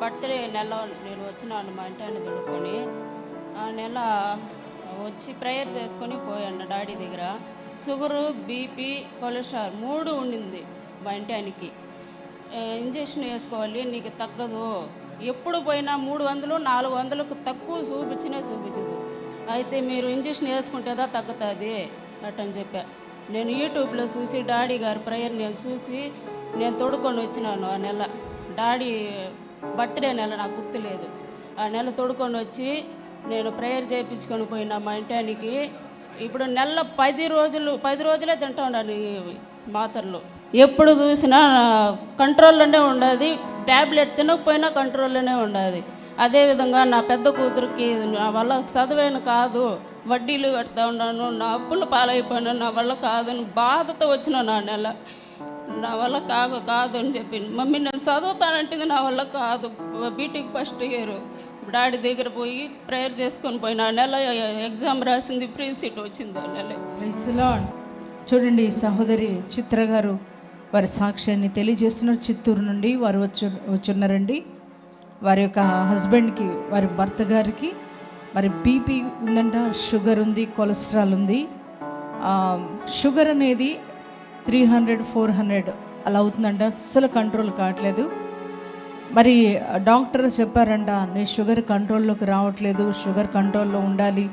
Birthday నెల నేను వచ్చినాను మా ఇంటి ఆయన దొడుకొని ఆ నెల వచ్చి ప్రేయర్ చేసుకొని పోయాను డాడీ దగ్గర. షుగరు బీపీ కొలెస్ట్రాల్ మూడు ఉండింది మా ఇంటి ఆయనకి. ఇంజక్షన్ ఇంజెక్షన్ వేసుకోవాలి నీకు తగ్గదు. ఎప్పుడు పోయినా మూడు వందలు నాలుగు వందలకు తక్కువ చూపించినే చూపించదు. అయితే మీరు ఇంజెక్షన్ వేసుకుంటేదా తగ్గుతుంది అట్టని చెప్పా. నేను యూట్యూబ్లో చూసి డాడీ గారి ప్రేయర్ నేను చూసి నేను తోడుకొని వచ్చినాను ఆ నెల. డాడీ బర్త్డే నెల నాకు గుర్తులేదు. ఆ నెల తోడుకొని వచ్చి నేను ప్రేయర్ చేయించుకొని పోయిన మా ఇంటానికి ఇప్పుడు నెల పది రోజులు పది రోజులే తింటా ఉండాలి మాత్రలు. ఎప్పుడు చూసినా కంట్రోల్లోనే ఉండదు. ట్యాబ్లెట్ తినకపోయినా కంట్రోల్లోనే ఉండదు. అదేవిధంగా నా పెద్ద కూతురికి నా వల్ల చదువైన కాదు. వడ్డీలు కడతా ఉన్నాను. నా అప్పులు పాలైపోయాను నా వల్ల కాదు బాధతో వచ్చిన నా నెల. నా వల్ల కాదు కాదు అని చెప్పి మమ్మీ నేను చదువుతానంటుంది నా వల్ల కాదు. బీటెక్ ఫస్ట్ ఇయర్ డాడీ దగ్గర పోయి ప్రేయర్ చేసుకొని పోయిన ఆ నెల ఎగ్జామ్ రాసింది ప్రీ సీట్ వచ్చింది ఆ నెల. చూడండి సహోదరి చిత్ర గారు వారి సాక్ష్యాన్ని తెలియజేస్తున్నారు. చిత్తూరు నుండి వారు వచ్చి వచ్చున్నారండి. వారి యొక్క హస్బెండ్కి వారి భర్త గారికి మరి బీపీ ఉందంట షుగర్ ఉంది కొలెస్ట్రాల్ ఉంది. షుగర్ అనేది త్రీ హండ్రెడ్ ఫోర్ హండ్రెడ్ అలా అవుతుందంట. అస్సలు కంట్రోల్ కావట్లేదు. మరి డాక్టర్ చెప్పారంట నీ షుగర్ కంట్రోల్లోకి రావట్లేదు షుగర్ కంట్రోల్లో ఉండాలి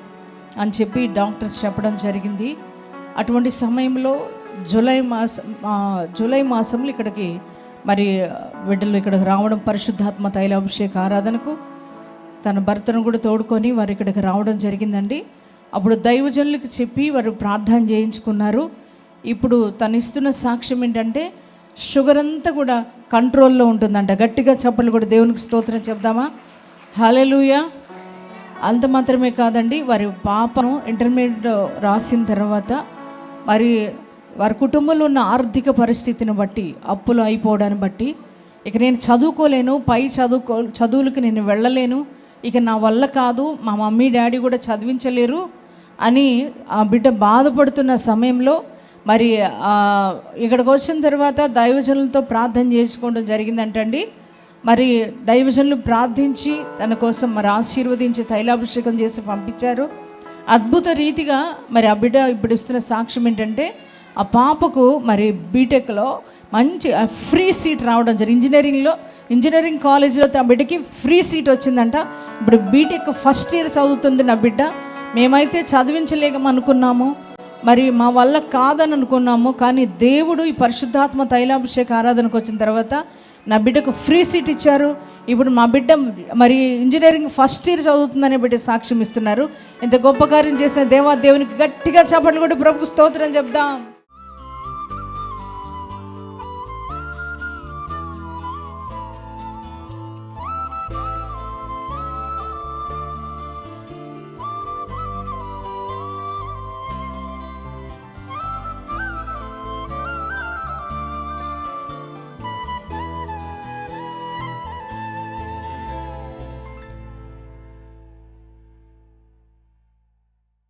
అని చెప్పి డాక్టర్స్ చెప్పడం జరిగింది. అటువంటి సమయంలో జూలై మాసం జూలై మాసంలో ఇక్కడికి మరి బిడ్డలు ఇక్కడికి రావడం పరిశుద్ధాత్మ తైలాభిషేక ఆరాధనకు తన భర్తను కూడా తోడుకొని వారు ఇక్కడికి రావడం జరిగిందండి. అప్పుడు దైవజనులకు చెప్పి వారు ప్రార్థన చేయించుకున్నారు. ఇప్పుడు తను ఇస్తున్న సాక్ష్యం ఏంటంటే షుగర్ అంతా కూడా కంట్రోల్లో ఉంటుందంట. గట్టిగా చెప్పలు కూడా దేవునికి స్తోత్రం చెప్దామా? హలెలుయా అంత మాత్రమే కాదండి వారి పాపను ఇంటర్మీడియట్ రాసిన తర్వాత మరి వారి కుటుంబంలో ఉన్న ఆర్థిక పరిస్థితిని బట్టి అప్పులు అయిపోవడాన్ని బట్టి ఇక నేను చదువుకోలేను పై చదువుకో చదువులకు నేను వెళ్ళలేను ఇక నా వల్ల కాదు మా మమ్మీ డాడీ కూడా చదివించలేరు అని ఆ బిడ్డ బాధపడుతున్న సమయంలో మరి ఇక్కడికి వచ్చిన తర్వాత దైవజనులతో ప్రార్థన చేసుకోవడం జరిగిందంటండి. మరి దైవజనులు ప్రార్థించి తన కోసం మరి ఆశీర్వదించి తైలాభిషేకం చేసి పంపించారు. అద్భుత రీతిగా మరి ఆ బిడ్డ ఇప్పుడు ఇస్తున్న సాక్ష్యం ఏంటంటే ఆ పాపకు మరి బీటెక్లో మంచి ఫ్రీ సీట్ రావడం జరిగింది. ఇంజనీరింగ్లో ఇంజనీరింగ్ కాలేజీలో ఆ బిడ్డకి ఫ్రీ సీట్ వచ్చిందంట. ఇప్పుడు బీటెక్ ఫస్ట్ ఇయర్ చదువుతుంది నా బిడ్డ. మేమైతే చదివించలేకమనుకున్నాము మరి మా వల్ల కాదని అనుకున్నాము కానీ దేవుడు ఈ పరిశుద్ధాత్మ తైలాభిషేక ఆరాధనకు వచ్చిన తర్వాత నా బిడ్డకు ఫ్రీ సీట్ ఇచ్చారు. ఇప్పుడు మా బిడ్డ మరి ఇంజనీరింగ్ ఫస్ట్ ఇయర్ చదువుతుందనే బిడ్డ సాక్ష్యం ఇస్తున్నారు. ఇంత గొప్ప కార్యం చేసిన దేవా దేవునికి గట్టిగా చప్పట్లు కూడా ప్రభు స్తోత్రం చెప్దాం.